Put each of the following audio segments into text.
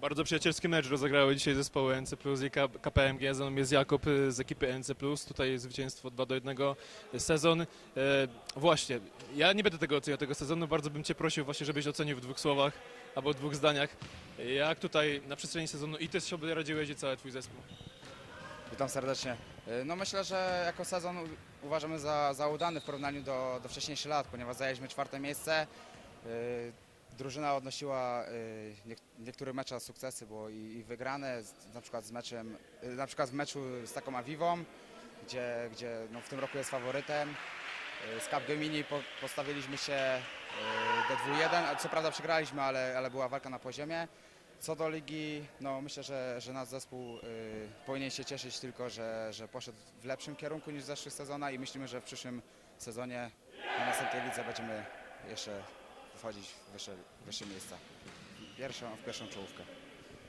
Bardzo przyjacielski mecz rozegrały dzisiaj zespoły NC Plus i KPMG. Ze mną jest Jakub y, z ekipy NC Plus. Tutaj zwycięstwo 2 do 1 sezon. E, właśnie, ja nie będę tego oceniał tego sezonu. Bardzo bym Cię prosił właśnie, żebyś ocenił w dwóch słowach albo w dwóch zdaniach. Jak tutaj na przestrzeni sezonu i Ty sobie radziłeś i cały Twój zespół? Witam serdecznie. Y, No myślę, że jako sezon uważamy za, za udany w porównaniu do, do wcześniejszych lat, ponieważ zajęliśmy czwarte miejsce. Drużyna odnosiła y, niek- w niektórych meczach sukcesy, bo i, wygrane, na przykład z meczem, y, na przykład w meczu z taką Awiwą, gdzie, gdzie no w tym roku jest faworytem. Y, Z Capgemini po, postawiliśmy się y, do 2-1, a co prawda przegraliśmy, ale, ale była walka na poziomie. Co do ligi, no myślę, że, że nasz zespół y, powinien się cieszyć tylko, że, że poszedł w lepszym kierunku niż zeszły sezona i myślimy, że w przyszłym sezonie na następnej lidze będziemy jeszcze wchodzić w wyższe, wyższe miejsca. Pierwszą, w pierwszą czołówkę.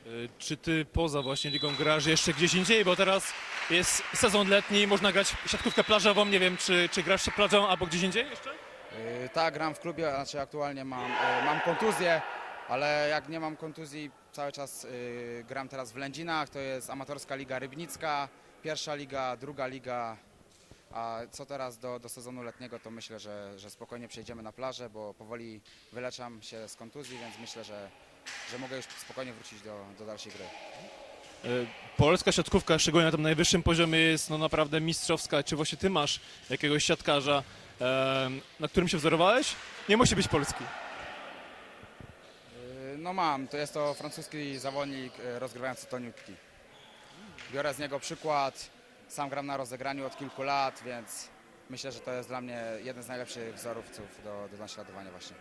Y, Czy Ty poza właśnie ligą grasz jeszcze gdzieś indziej? Bo teraz jest sezon letni, można grać siatkówkę plażową. Nie wiem, czy, czy grasz plażą albo gdzieś indziej jeszcze? Y, tak, gram w klubie, znaczy aktualnie mam, y, mam kontuzję, ale jak nie mam kontuzji, cały czas y, gram teraz w Lędzinach, to jest amatorska liga rybnicka, pierwsza liga, druga liga, a co teraz do, do sezonu letniego, to myślę, że, że spokojnie przejdziemy na plażę, bo powoli wyleczam się z kontuzji, więc myślę, że, że mogę już spokojnie wrócić do, do dalszej gry. Y, Polska siatkówka, szczególnie na tym najwyższym poziomie, jest no naprawdę mistrzowska. Czy właśnie ty masz jakiegoś siatkarza, na którym się wzorowałeś? Nie musi być polski. Y, No mam, to jest to francuski zawodnik y, rozgrywający toniutki. Biorę z niego przykład, sam gram na rozegraniu od kilku lat, więc myślę, że to jest dla mnie jeden z najlepszych wzorowców do, do naśladowania właśnie.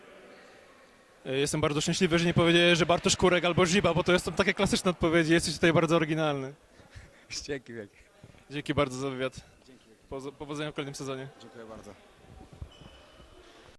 Y, Jestem bardzo szczęśliwy, że nie powiedziałeś, że Bartosz Kurek albo Żyba, bo to są takie klasyczne odpowiedzi. Jesteś tutaj bardzo oryginalny. Dzięki wielkie. Dzięki bardzo za wywiad. Dzięki. Powodzenia w kolejnym sezonie. Dziękuję bardzo.